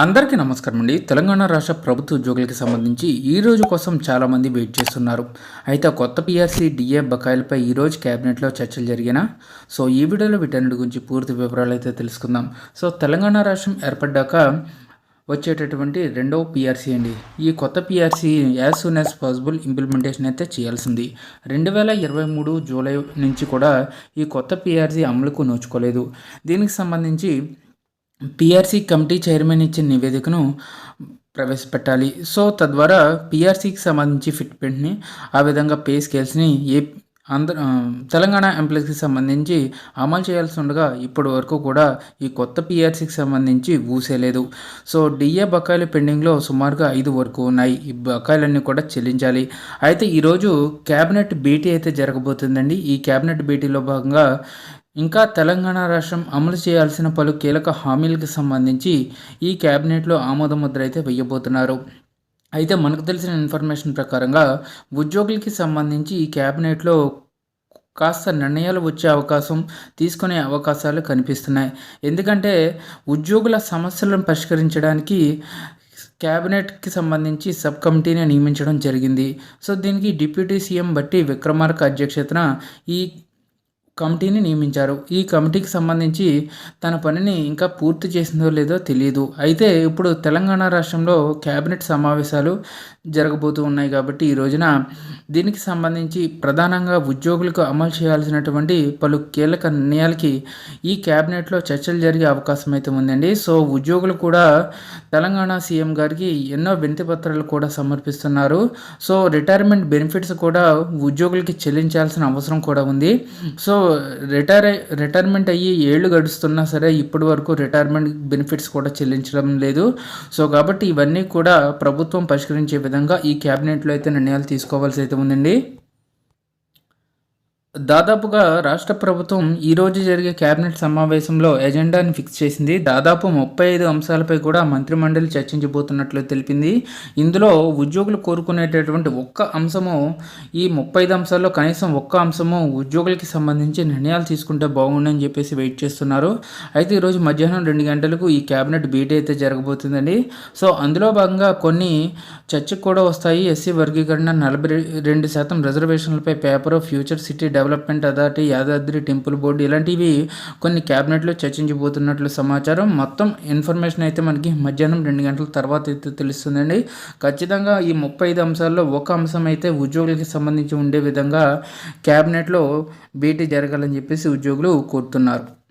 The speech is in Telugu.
అందరికీ నమస్కారం అండి. తెలంగాణ రాష్ట్ర ప్రభుత్వ ఉద్యోగులకి సంబంధించి ఈ రోజు కోసం చాలామంది వెయిట్ చేస్తున్నారు. అయితే కొత్త పిఆర్సీ డిఏ బకాయిలపై ఈ రోజు క్యాబినెట్లో చర్చలు జరిగిన సో ఈ వీడియోలో వీటన్నిటి గురించి పూర్తి వివరాలు అయితే తెలుసుకుందాం. సో తెలంగాణ రాష్ట్రం ఏర్పడ్డాక వచ్చేటటువంటి రెండవ పిఆర్సీ అండి. ఈ కొత్త PRC as soon as possible implementation అయితే చేయాల్సింది. రెండు వేల ఇరవై మూడు జూలై నుంచి కూడా ఈ కొత్త పిఆర్సీ అమలుకు నోచుకోలేదు. దీనికి సంబంధించి పిఆర్సీ కమిటీ చైర్మన్ ఇచ్చిన నివేదికను ప్రవేశపెట్టాలి. సో తద్వారా పిఆర్సీకి సంబంధించి ఫిట్మెంట్ని ఆ విధంగా పే స్కేల్స్ని ఏ ఆంధ్ర తెలంగాణ ఎంప్లాయీస్కి సంబంధించి అమలు చేయాల్సి ఉండగా ఇప్పటి వరకు కూడా ఈ కొత్త పిఆర్సీకి సంబంధించి ఊసేలేదు సో డిఏ బకాయిలు పెండింగ్లో సుమారుగా ఐదు వరకు ఉన్నాయి. ఈ బకాయిలన్నీ కూడా చెల్లించాలి. అయితే ఈరోజు క్యాబినెట్ భేటీ అయితే జరగబోతుందండి. ఈ క్యాబినెట్ భేటీలో భాగంగా ఇంకా తెలంగాణ రాష్ట్రం అమలు చేయాల్సిన పలు కీలక హామీలకు సంబంధించి ఈ క్యాబినెట్లో ఆమోద ముద్ర అయితే వేయబోతున్నారు. అయితే మనకు తెలిసిన ఇన్ఫర్మేషన్ ప్రకారంగా ఉద్యోగులకి సంబంధించి ఈ క్యాబినెట్లో కాస్త నిర్ణయాలు వచ్చే అవకాశం తీసుకునే అవకాశాలు కనిపిస్తున్నాయి. ఎందుకంటే ఉద్యోగుల సమస్యలను పరిష్కరించడానికి క్యాబినెట్కి సంబంధించి సబ్ కమిటీని నియమించడం జరిగింది. సో దీనికి డిప్యూటీ సీఎం బట్టి విక్రమార్క అధ్యక్షతన ఈ కమిటీని నియమించారు. ఈ కమిటీకి సంబంధించి తన పనిని ఇంకా పూర్తి చేసిందో లేదో తెలియదు అయితే ఇప్పుడు తెలంగాణ రాష్ట్రంలో కేబినెట్ సమావేశాలు జరగబోతూ ఉన్నాయి కాబట్టి ఈ రోజున దీనికి సంబంధించి ప్రధానంగా ఉద్యోగులకు అమలు చేయాల్సినటువంటి పలు కీలక నిర్ణయాలకి ఈ క్యాబినెట్లో చర్చలు జరిగే అవకాశం అయితే ఉందండి. సో ఉద్యోగులు కూడా తెలంగాణ సీఎం గారికి ఎన్నో వినతి పత్రాలు కూడా సమర్పిస్తున్నారు. సో రిటైర్మెంట్ బెనిఫిట్స్ కూడా ఉద్యోగులకి చెల్లించాల్సిన అవసరం కూడా ఉంది. సో రిటైర్ రిటైర్మెంట్ అయ్యి ఏళ్ళు గడుస్తున్నా సరే ఇప్పటి వరకు రిటైర్మెంట్ బెనిఫిట్స్ కూడా చెల్లించడం లేదు. సో కాబట్టి ఇవన్నీ కూడా ప్రభుత్వం పరిష్కరించే విధంగా ఈ క్యాబినెట్లో అయితే నిర్ణయాలు తీసుకోవాల్సి అయితే ఉందండి. దాదాపుగా రాష్ట్ర ప్రభుత్వం ఈరోజు జరిగే కేబినెట్ సమావేశంలో ఎజెండాని ఫిక్స్ చేసింది. దాదాపు ముప్పై ఐదు అంశాలపై కూడా మంత్రిమండలి చర్చించబోతున్నట్లు తెలిపింది. ఇందులో ఉద్యోగులు కోరుకునేటటువంటి ఒక్క అంశము ఈ ముప్పై ఐదు అంశాల్లో కనీసం ఒక్క అంశము ఉద్యోగులకి సంబంధించి నిర్ణయాలు తీసుకుంటే బాగుండని చెప్పేసి వెయిట్ చేస్తున్నారు. అయితే ఈరోజు మధ్యాహ్నం రెండు గంటలకు ఈ కేబినెట్ భేటీ అయితే జరగబోతుందండి. సో అందులో భాగంగా కొన్ని చర్చకు కూడా వస్తాయి. ఎస్సీ వర్గీకరణ నలభై రెండు శాతం రిజర్వేషన్లపై paper future city development authority Yadadri temple board ఇలాంటివి కొన్ని క్యాబినెట్లో చర్చించబోతున్నట్లు సమాచారం. మొత్తం ఇన్ఫర్మేషన్ అయితే మనకి మధ్యాహ్నం రెండు గంటల తర్వాత అయితే తెలుస్తుందండి. ఖచ్చితంగా ఈ ముప్పై ఐదు అంశాల్లో ఒక అంశం అయితే ఉద్యోగులకి సంబంధించి ఉండే విధంగా క్యాబినెట్లో భేటీ జరగాలని చెప్పేసి ఉద్యోగులు కోరుతున్నారు.